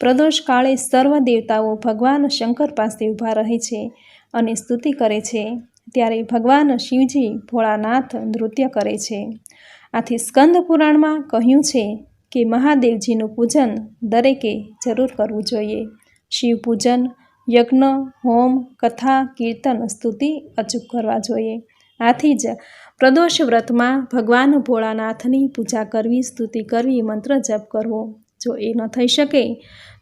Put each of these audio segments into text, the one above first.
પ્રદોષ કાળે સર્વ દેવતાઓ ભગવાન શંકર પાસે ઊભા રહે છે અને સ્તુતિ કરે છે. ત્યારે ભગવાન શિવજી ભોળાનાથ નૃત્ય કરે છે. આથી સ્કંદ પુરાણમાં કહ્યું છે કે મહાદેવજીનું પૂજન દરેકે જરૂર કરવું જોઈએ. શિવ પૂજન, યજ્ઞ, હોમ, કથા, કીર્તન, સ્તુતિ અચૂક કરવા જોઈએ. આથી જ પ્રદોષ વ્રતમાં ભગવાન ભોળાનાથની પૂજા કરવી, સ્તુતિ કરવી, મંત્ર જપ કરવો જો એ ન થઈ શકે,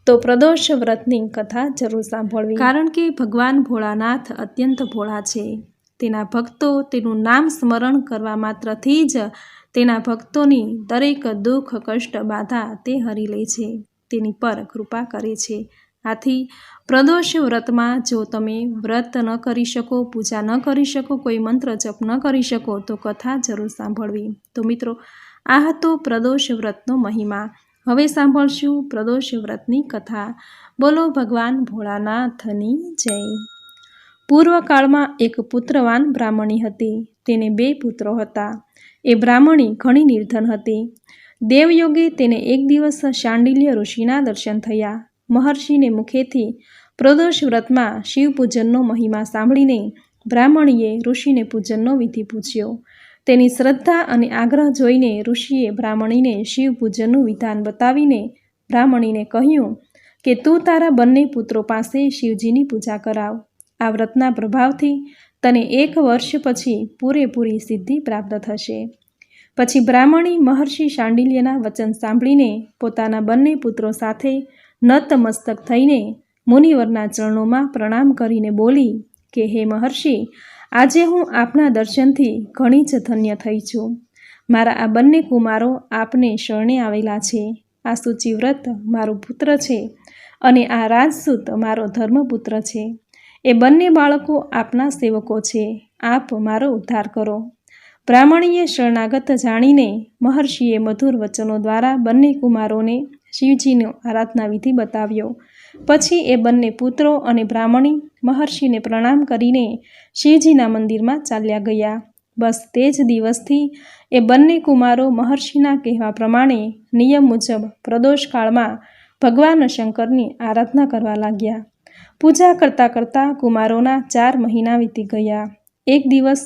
તો પ્રદોષ વ્રતની કથા જરૂર સાંભળવી. કારણ કે ભગવાન ભોળાનાથ અત્યંત ભોળા છે. તેના ભક્તો તેનું નામ સ્મરણ કરવા માત્રથી જ તેના ભક્તોની દરેક દુઃખ, કષ્ટ, બાધા તે હરી લે છે. તેની પર કૃપા કરે છે. આથી પ્રદોષ વ્રતમાં જો તમે વ્રત ન કરી શકો, પૂજા ન કરી શકો, કોઈ મંત્ર જપ ન કરી શકો, તો કથા જરૂર સાંભળવી. તો મિત્રો, આ હતો પ્રદોષ વ્રતનો મહિમા. હવે સાંભળશું પ્રદોષ વ્રતની કથા. બોલો ભગવાન ભોળાનાથની જય. પૂર્વકાળમાં એક પુત્રવાન બ્રાહ્મણી હતી. તેને બે પુત્રો હતા. એ બ્રાહ્મણી ઘણી નિર્ધન હતી. દેવયોગે તેને એક દિવસ શાંડિલ્ય ઋષિના દર્શન થયા. મહર્ષિને મુખેથી પ્રદોષ વ્રતમાં શિવ પૂજનનો મહિમા સાંભળીને બ્રાહ્મણીએ ઋષિને પૂજનનો વિધિ પૂછ્યો. તેની શ્રદ્ધા અને આગ્રહ જોઈને ઋષિએ બ્રાહ્મણીને શિવ પૂજનનું વિધાન બતાવીને બ્રાહ્મણીને કહ્યું કે, તું તારા બંને પુત્રો પાસે શિવજીની પૂજા કરાવ. આ વ્રતના પ્રભાવથી તને એક વર્ષ પછી પૂરેપૂરી સિદ્ધિ પ્રાપ્ત થશે. પછી બ્રાહ્મણી મહર્ષિ શાંડિલ્યના વચન સાંભળીને પોતાના બંને પુત્રો સાથે નતમસ્તક થઈને મુનિવરના ચરણોમાં પ્રણામ કરીને બોલી કે, હે મહર્ષિ આજે હું આપના દર્શનથી ઘણી જ ધન્ય થઈ છું. મારા આ બંને કુમારો આપને શરણે આવેલા છે. આ સૂચિવ્રત મારો પુત્ર છે અને આ રાજસૂત મારો ધર્મપુત્ર છે. એ બંને બાળકો આપના સેવકો છે. આપ મારો ઉદ્ધાર કરો. બ્રાહ્મણીએ શરણાગત જાણીને મહર્ષિએ મધુર વચનો દ્વારા બંને કુમારોને શિવજીનો આરાધના વિધિ બતાવ્યો. પછી એ બંને પુત્રો અને બ્રાહ્મણી મહર્ષિને પ્રણામ કરીને શિવજીના મંદિરમાં ચાલ્યા ગયા. બસ તે જ દિવસથી એ બંને કુમારો મહર્ષિના કહેવા પ્રમાણે નિયમ મુજબ પ્રદોષકાળમાં ભગવાન શંકરની આરાધના કરવા લાગ્યા. પૂજા કરતાં કરતાં કુમારોના ચાર મહિના વીતી ગયા. એક દિવસ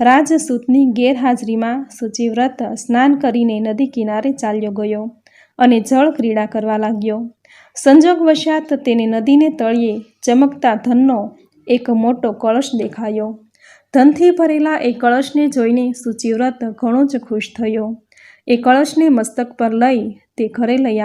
રાજસૂતની ગેરહાજરીમાં સૂચિવ્રત સ્નાન કરીને નદી કિનારે ચાલ્યો ગયો. અને જળ ક્રીડા કરવા લાગ્યો. સંજોગવશાત તેને નદીને તળિયે ચમકતા ધનનો એક મોટો કળશ દેખાયો. ધનથી ભરેલા એ કળશને જોઈને સુચિવ્રત ઘણો જ ખુશ થયો. એ કળશને મસ્તક પર લઈ તે ઘરે લઈ